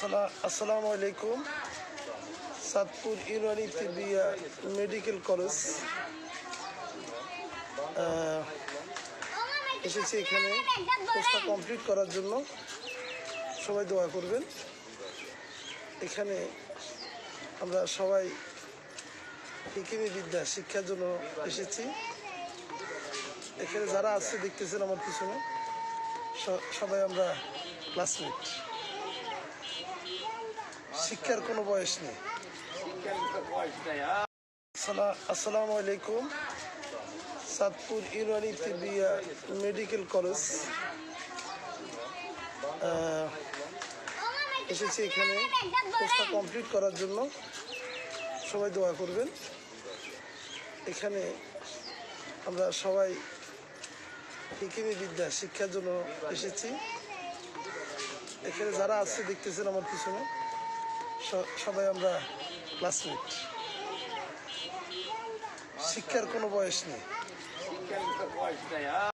সালা- আসসালামু আলাইকুম। Satpur Unani Tibbia medical college. এসেছি এখানে কোর্সটা কমপ্লিট করার জন্য। সবাই দোয়া করবেন। এখানে আমরা সবাই হিকিমি বিদ্যা শিক্ষার জন্য এসেছি। এখানে যারা আছে দেখতেছেন আমার পিছনে। সবাই আমরা ক্লাসমেট শিক্ষার কোনো বয়স নেই। সালা- আসসালামু আলাইকুম। Satpur Unani Tibbia medical college. এসেছি এখানে কোর্সটা কমপ্লিট করার জন্য। সবাই দোয়া করবেন। এখানে আমরা সবাই হিকিমি বিদ্যা, শিক্ষার জন্য এসেছি। এখানে যারা আছে দেখতেছেন আমার পিছনে। সবাই আমরা ক্লাসমেট শিক্ষার কোনো বয়স নেই।